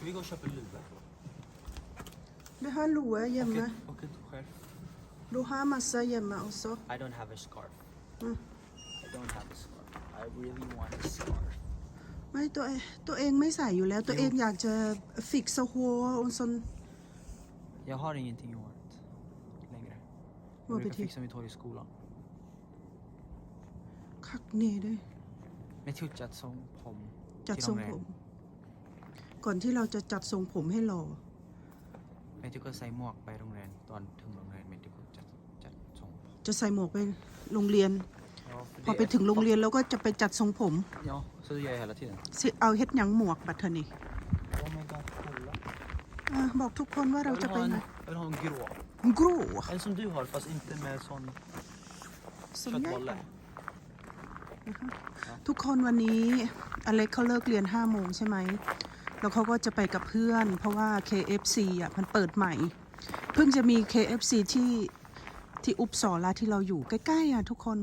Ska vi gå och köpa lua? Det har lua hjemme. Och ett skärp. Du har massa hjemme också. I don't have a scarf. Mm. I don't have a scarf. I really want a scarf. ไม่ตัวเองตัวเองไม่ใส่อยู่แล้ว ตัวเองอยากจะฟิกซ์หัว och sån Jag har ingenting i håret längre. Vad Jag brukar betyder- fixa mitt hår i skolan. คักเน่ด้วย Men till จัดทรงผมจัดที่ทรงโเรียผนม ก่อนที่เราจะจัดทรงผมให้หล่อแม่ทิวก็ใส่หมวกไปโรงเรียนตอนถึงโรงเรียนแม่ทิวก็จัดจัดทรงผมจะใส่หมวกไปโรงเรียน Ja, för พอ det ไป är- ถึงโรงเรียนแล้วก็จะไปจัดทรงผม Ja, så det gör jag hela tiden. สิเอาเฮ็ดหยังหมวกบัดเทอนี่ Oh my god, kolla. อะบอกทุกคนว่าเรา Jag จะ vill ไป ha en, ไหน jag vill ha en grå. กรู En som du har fast inte med sån สนใจ köttbolle. ทุกคนวันนี้อเล็กเขาเลิกเรียน5โมงใช่ไหม แล้วเขาก็จะไปกับเพื่อน เพราะว่า KFC อะมันเปิดใหม่ เพิ่งจะมี KFC ที่ที่อุปสอราที่เราอยู่ใกล้ๆอะทุกคน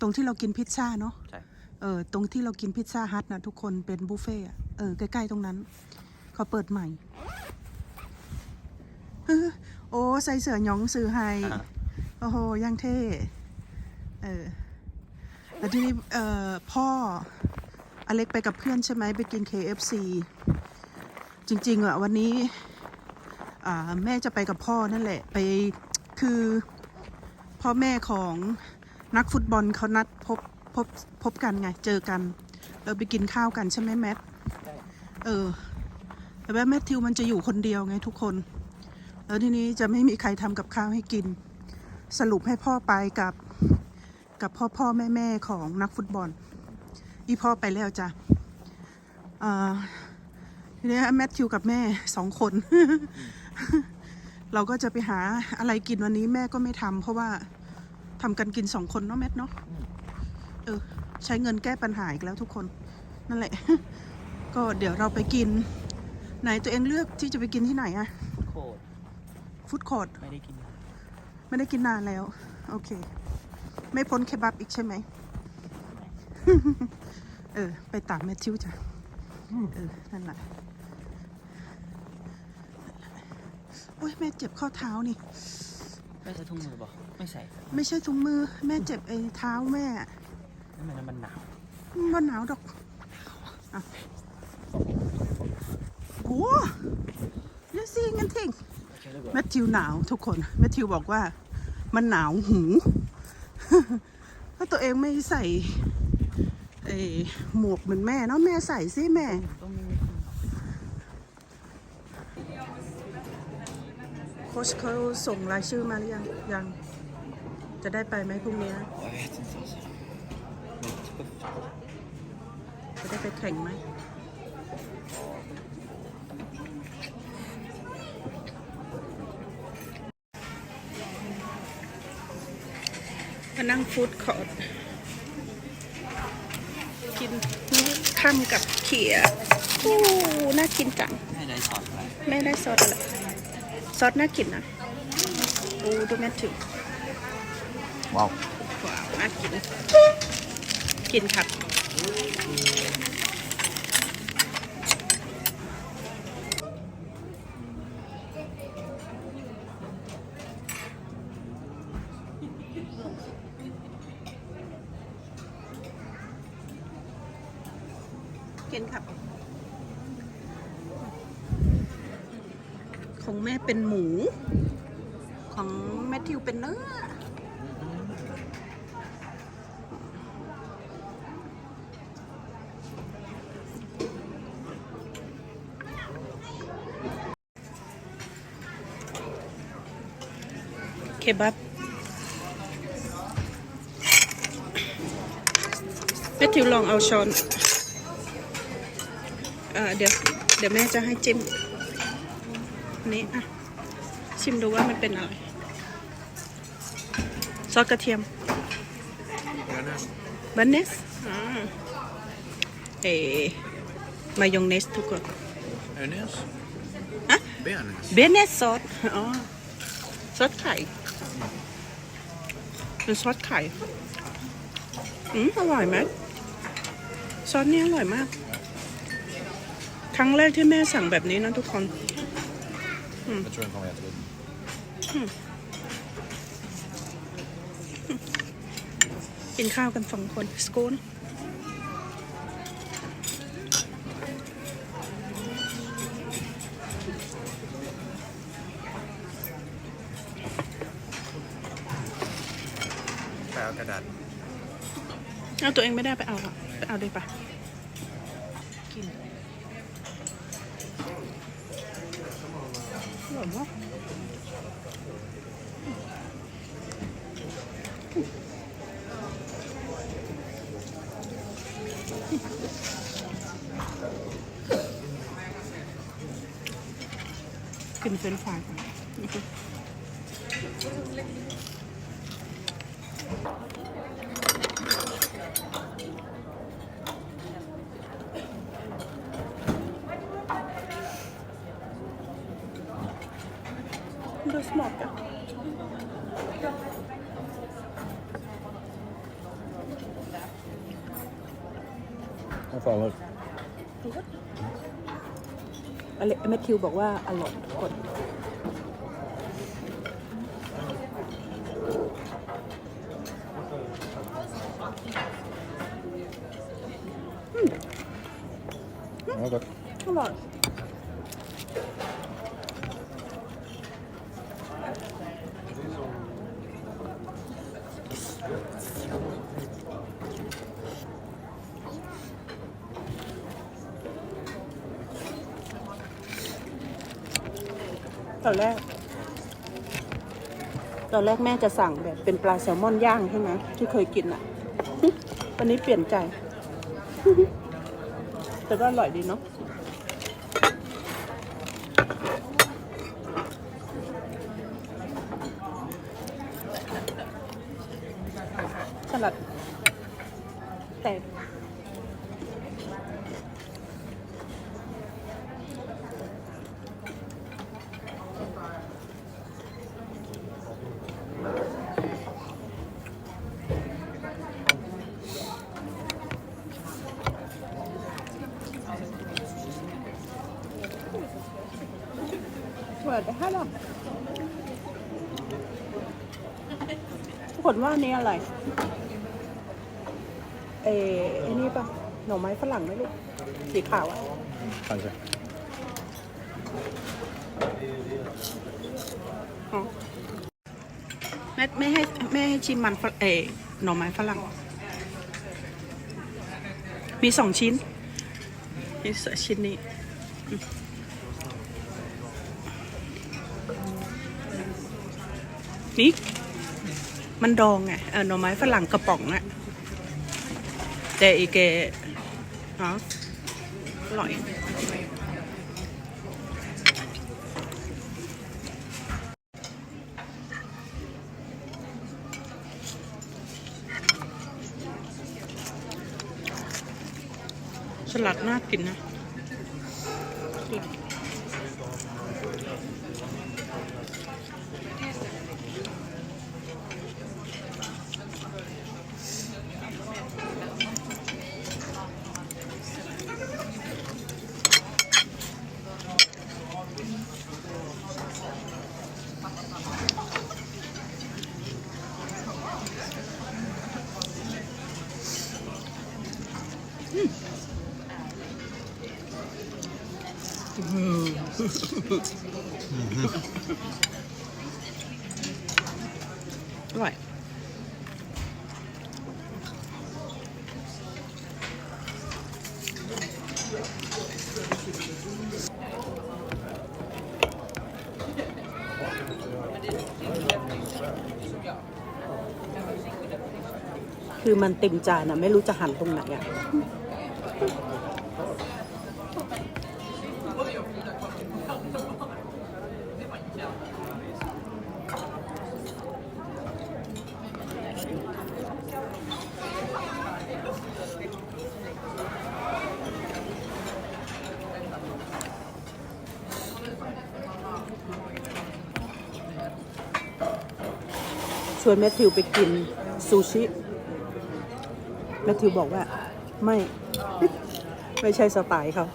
ตรงที่เรากินพิซซ่าเนาะใช่เออตรงที่เรากินพิซซ่าฮัทนะทุกคนเป็นบุฟเฟ่ต์อะเออใกล้ๆตรงนั้นเขาเปิดใหม่เฮ้อโอ้ใส่เสื้อหยองซื้อให้อ่าโอ้โหยังเท่เออแล้วทีนี้เอ่อพ่อ อเล็กไปกับเพื่อนใช่ไหมไปกิน KFC จริง ๆอะวันนี้อ่าแม่จะไปกับพ่อนั่นแหละไปคือพ่อแม่ของนักฟุตบอลเขานัดพบพบพบกันไงเจอกันเราไปกินข้าวกันใช่ไหมแมทเออแต่ว่าแมทธิวมันจะอยู่คนเดียวไงทุกคน แล้วทีนี้จะไม่มีใครทำกับข้าวให้กิน สรุปให้พ่อไปกับกับพ่อพ่อแม่แม่ของนักฟุตบอล อีพ่อไปแล้วจ้ะเอ่อทีนี้แมทธิวกับแม่สองคน เราก็จะไปหาอะไรกินวันนี้แม่ก็ไม่ทำเพราะว่าทำกันกินสองคนเนาะแมทเนาะเออใช้เงินแก้ปัญหาอีกแล้วทุกคน นั่นแหละ ก็เดี๋ยวเราไปกิน ไหนตัวเองเลือกที่จะไปกินที่ไหนอะโคตรฟู้ดคอร์ทไม่ได้กิน ไม่ได้กินนานแล้ว โอเค ไม่พ้นเคบับอีกใช่ไหม เออ ไปตามแมทธิวจ้ะ เออ นั่นแหละโอ้ยแม่เจ็บข้อเท้านี่ ไม่ใส่ถุงมือบอกไม่ใส่ไม่ใช่ถุงมือ แม่เจ็บไอ้เท้าแม่ นั่นมันมันหนาวมันหนาวดอกอะโอ้ยสิงั้นทิ้งโอเคแล้วก็แมทธิวหนาวทุกคนแมทธิวบอกว่า มันหนาวหูเพราะตัวเองไม่ใส่ เอหมวกเหมือนแม่เนาะแม่ใส่สิแม่โค้ชเขาส่งรายชื่อมาหรือยังยัง จะได้ไปไหมพรุ่งนี้จะได้ไปแข่งไหมมานั่งฟู้ดคอร์ท กินนี่ข้ามกับเขียอู้น่ากินจัง ไม่ได้สอนอะไรแม่ได้ซอสอะไรซอสน่ากินนะโอ้ดูแม่ถึงว้าวว้าวน่ากิน กินครับ กินครับ ของแม่เป็นหมู ของแมทธิวเป็นเนื้อเคบับแมทธิวลองเอาช้อน เอ่อเดี๋ยวเดี๋ยวแม่จะให้จิ้มนี่อะชิมดูว่ามันเป็นอะไรซอสกระเทียมบันเนสอ่าเอมายองเนสทุกคน Ernest? Hä? Bearnaise? เบเนสซอสอ๋อซอสไข่เป็นซอสไข่อืมอร่อยไหมซอสนี้อร่อยมาก ครั้งแรกที่แม่สั่งแบบนี้นะทุกคน Jag tror den kommer jättegod. กินข้าวกันสองคนสกูนไปเอากระดาษเอาตัวเองไม่ได้ไปเอาอะไปเอาเลยปะกินอร่อยมา กกินเฟรนช์ฟรายก่อน ดูสมอร์กัน Vad fan var det? อเล็กแมทธิวบอกว่าอร่อยทุกคน Ja, gott. อร่อย ตอนแรก ตอนแรกแม่จะสั่งแบบเป็นปลาแซลมอนย่างใช่ไหมที่เคยกินอะวันนี้เปลี่ยนใจ แต่ก็อร่อยดีเนาะสลัดแต่ ปิดไปให้หรอทุกคนว่าอันนี้อะไร เออไอ้นี่ปะหน่อไม้ฝรั่งไหมลูกสีขาวอะ Kanske. อ๋อแม่ไม่ให้ไม่ให้ชิมมันฝรเออหน่อไม้ฝรั่ง มีสองชิ้นนี่ชิ้นนี้ นี่มันดองไงเออหน่อไม้ฝรั่งกระป๋องอะแต่อีเกเนาะอร่อยสลัดน่ากินนะ อร่อยคือมันเต็มจานอะไม่รู้จะหั่นตรงไหนอะ วนแมทธิวไปกินซูชิ แมทธิวบอกว่า ไม่ ไม่ใช่สไตล์เขา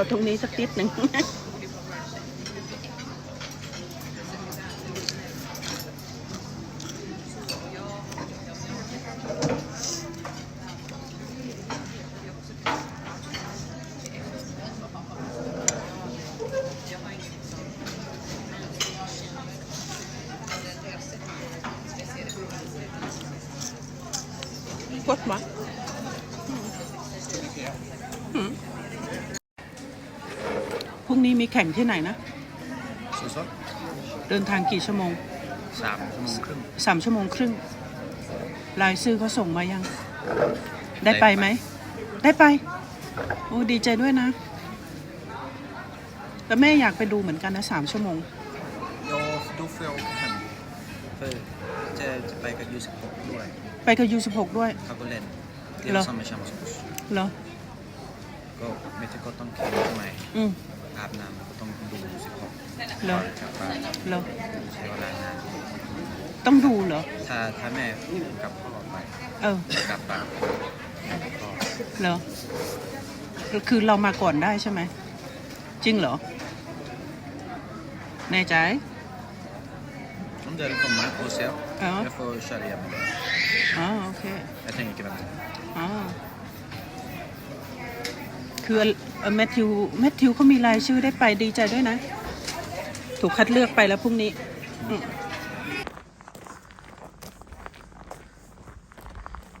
เอาตรงนี้สักนิดหนึ่ง กดมา รุ่งนี้มีแข่งที่ไหนนะ สุดเดินทางกี่ชั่วโมงสามชั่วโมงครึ่งสามชั่วโมงครึ่งรายชื่อเขาส่งมายัง ได้ไปไหม ได้ไป โอ้ดีใจด้วยนะ แต่แม่อยากไปดูเหมือนกันนะสามชั่วโมงโยดูเฟลกันเพื่อจะจะไปกับยูสิบหกด้วยไปกับยูสิบหกด้วยเขาก็เล่นเดี๋เหรยวอซัมเมอร์แชมเปี้ยนเหรอก็ไม่ใช่ก็ต้ องแข่งใหม่อืมอาบน้ำก็ต้องดูยูสิบหกเหรอ กลับบ้านเหรอ ใช้เวลานานต้องดูเหรอ ถ้าถ้าแม่กับพ่อไปเออ กลับบ้านก็เหรอ คือเรามาก่อนได้ใช่ไหม จริงเหรอ แน่ใจ om dere kommer på selv, Ja. jeg får kjøre hjem med dere. อ๋อโอเค Jeg trenger ikke vente. อ๋อคือเอ่อ คือแมทธิวแมทธิวเขามีรายชื่อได้ไปดีใจด้วยนะ ถูกคัดเลือกไปแล้วพรุ่งนี้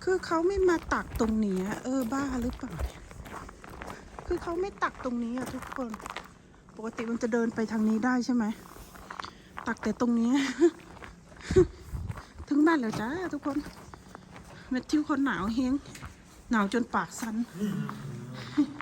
คือเขาไม่มาตักตรงนี้เออบ้าหรือเปล่าคือเขาไม่ตักตรงนี้อะทุกคน ปกติมันจะเดินไปทางนี้ได้ใช่ไหมตักแต่ตรงนี้ ถึงบ้านแล้วจ้าทุกคนแมทธิวคนหนาวเฮงหนาวจนปากสันไปเดิน